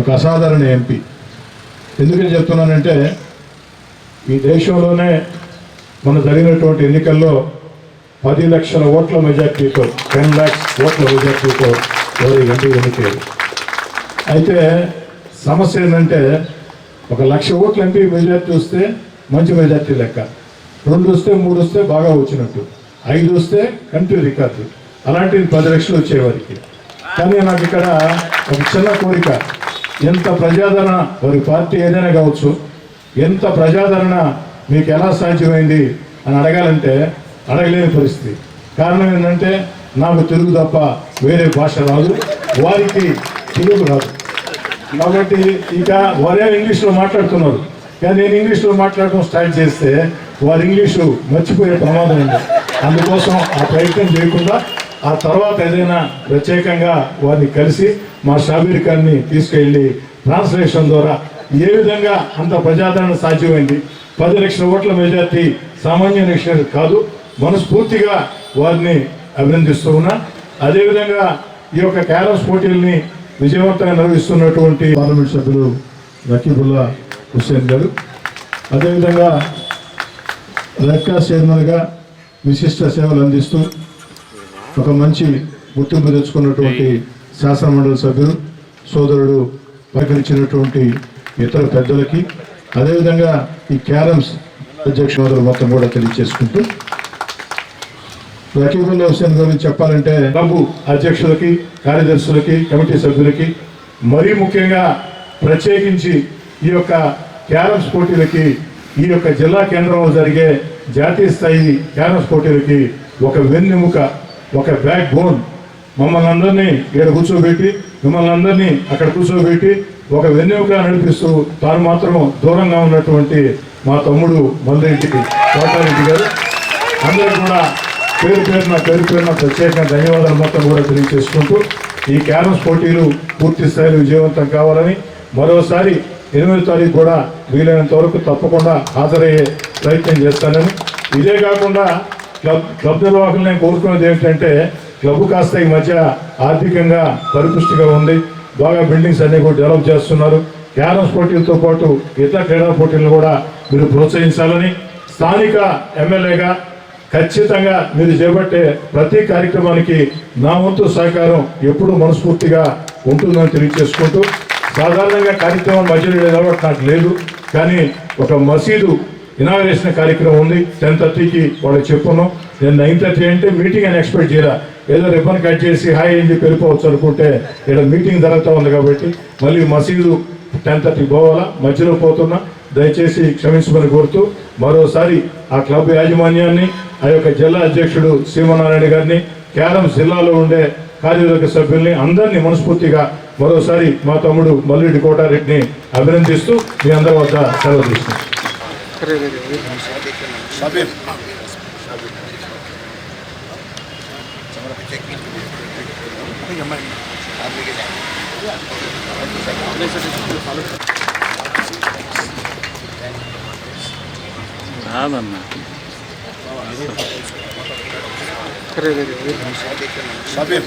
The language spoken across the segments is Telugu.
ఒక అసాధారణ ఎంపీ. ఎందుకని చెప్తున్నానంటే ఈ దేశంలోనే మన జరిగినటువంటి ఎన్నికల్లో పది లక్షల ఓట్ల మెజార్టీతో టెన్ ల్యాక్స్ ఓట్ల మెజార్టీతో ఎవరి ఎంపీ ఎన్నికయ్యారు? అయితే సమస్య ఏంటంటే ఒక లక్ష ఓట్ల ఎంపీ మెజార్టీ వస్తే మంచి మెజార్టీ లెక్క. రెండు వస్తే మూడు వస్తే బాగా వచ్చినట్టు. ఐదు వస్తే కంట్రీ రికార్డు. అలాంటివి పది లక్షలు వచ్చేవారికి కానీ నాకు ఇక్కడ ఒక చిన్న కోరిక. ఎంత ప్రజాదరణ వారి పార్టీ ఏదైనా కావచ్చు ఎంత ప్రజాదరణ మీకు ఎలా సాధ్యమైంది అని అడగాలంటే అడగలేని పరిస్థితి. కారణం ఏంటంటే నాకు తెలుగు తప్ప వేరే భాష రాదు వారికి తెలుగు రాదు. కాబట్టి ఇక వారే ఇంగ్లీష్లో మాట్లాడుతున్నారు. కానీ నేను ఇంగ్లీష్లో మాట్లాడడం స్టార్ట్ చేస్తే వారు ఇంగ్లీషు మర్చిపోయే ప్రమాదం ఉంది. అందుకోసం ఆ ప్రయత్నం చేయకుండా ఆ తర్వాత ఏదైనా ప్రత్యేకంగా వారిని కలిసి మా షాబీర్ ఖాన్ని తీసుకెళ్ళి ట్రాన్స్లేషన్ ద్వారా ఏ విధంగా అంత ప్రజాదరణ సాధ్యమైంది? పది లక్షల ఓట్ల మెజార్టీ సామాన్య విషయం కాదు. మనస్ఫూర్తిగా వారిని అభినందిస్తూ ఉన్నా. అదేవిధంగా ఈ యొక్క క్యారమ్స్ పోటీల్ని విజయవంతంగా నిర్వహిస్తున్నటువంటి పార్లమెంట్ సభ్యులు రకీబుల్లా హుస్సేన్ గారు. అదేవిధంగా రెడ్ చైర్మన్గా విశిష్ట సేవలు అందిస్తూ ఒక మంచి గుర్తింపు తెచ్చుకున్నటువంటి శాసన మండలి సభ్యులు సోదరుడు పలకరించినటువంటి ఇతర పెద్దలకి అదేవిధంగా ఈ క్యారమ్స్ అధ్యక్షులు మొత్తం కూడా తెలియజేసుకుంటూ రకీబుల్లా హుస్సేన్ గురించి చెప్పాలంటే క్లబ్ అధ్యక్షులకి కార్యదర్శులకి కమిటీ సభ్యులకి మరీ ముఖ్యంగా ప్రత్యేకించి ఈ యొక్క క్యారమ్స్ పోటీలకి ఈ యొక్క జిల్లా కేంద్రంలో జరిగే జాతీయ స్థాయి క్యారమ్స్ పోటీలకి ఒక వెన్నెముక ఒక బ్యాక్ బోన్ మమ్మల్ని అందరినీ ఇక్కడ కూర్చోబెట్టి మిమ్మల్ని అందరినీ అక్కడ కూర్చోబెట్టి ఒక వెన్నెముక నడిపిస్తూ తాను మాత్రం దూరంగా ఉన్నటువంటి మా తమ్ముడు మల్లిరెడ్డికి కోటారెడ్డి గారు. అందరూ కూడా పేరు పేరున పేరు పేరున ప్రత్యేకంగా ధన్యవాదాలు మొత్తం కూడా తెలియజేసుకుంటూ ఈ క్యారమ్స్ పోటీలు పూర్తి స్థాయిలో విజయవంతం కావాలని మరోసారి ఎనిమిది తారీఖు కూడా వీలైనంత వరకు తప్పకుండా హాజరయ్యే ప్రయత్నం చేస్తానని. ఇదే కాకుండా క్లబ్ క్లబ్ నిర్వాహకులు నేను కోరుకునేది ఏంటంటే క్లబ్ కాస్త ఈ మధ్య ఆర్థికంగా పరిపుష్టిగా ఉంది. బాగా బిల్డింగ్స్ అన్ని కూడా డెవలప్ చేస్తున్నారు. క్యారమ్స్ పోటీలతో పాటు ఇతర క్రీడా పోటీలను కూడా మీరు ప్రోత్సహించాలని స్థానిక ఎమ్మెల్యేగా ఖచ్చితంగా మీరు చేపట్టే ప్రతి కార్యక్రమానికి నా వంతు సహకారం ఎప్పుడూ మనస్ఫూర్తిగా ఉంటుందని తెలియజేసుకుంటూ సాధారణంగా కార్యక్రమం మధ్యలో నిలబడి నాకు లేదు. కానీ ఒక మసీదు ఇనాగరేషన్ కార్యక్రమం ఉంది. టెన్ థర్టీకి వాళ్ళకి చెప్పున్నాం. నేను నైన్ థర్టీ అంటే మీటింగ్ అని ఎక్స్పెక్ట్ చేయరా. ఏదో రిబ్బన్ కట్ చేసి హాయ్ అని చెప్పి వెళ్ళిపోవచ్చు అనుకుంటే ఇక్కడ మీటింగ్ జరుగుతూ ఉంది కాబట్టి మళ్ళీ మసీదు టెన్ థర్టీకి పోవాలా. మధ్యలో పోతున్నా. దయచేసి క్షమించమని కోరుతూ మరోసారి ఆ క్లబ్ యాజమాన్యాన్ని ఆ యొక్క జిల్లా అధ్యక్షుడు సీమనారాయణ గారిని క్యారమ్ జిల్లాలో ఉండే కార్యవర్గ సభ్యుల్ని అందరినీ మనస్ఫూర్తిగా మరోసారి మా తమ్ముడు మల్లిరెడ్డి కోటారెడ్డిని అభినందిస్తూ మీ అందరి వద్ద సెలవు షబీర్ రాదన్నా Shabbir Shabbir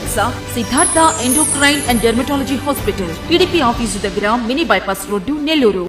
చికిత్స Siddhartha endocrine and dermatology hospital TDP office దగ్గర మినీ బైపాస్ రోడ్డు నెల్లూరు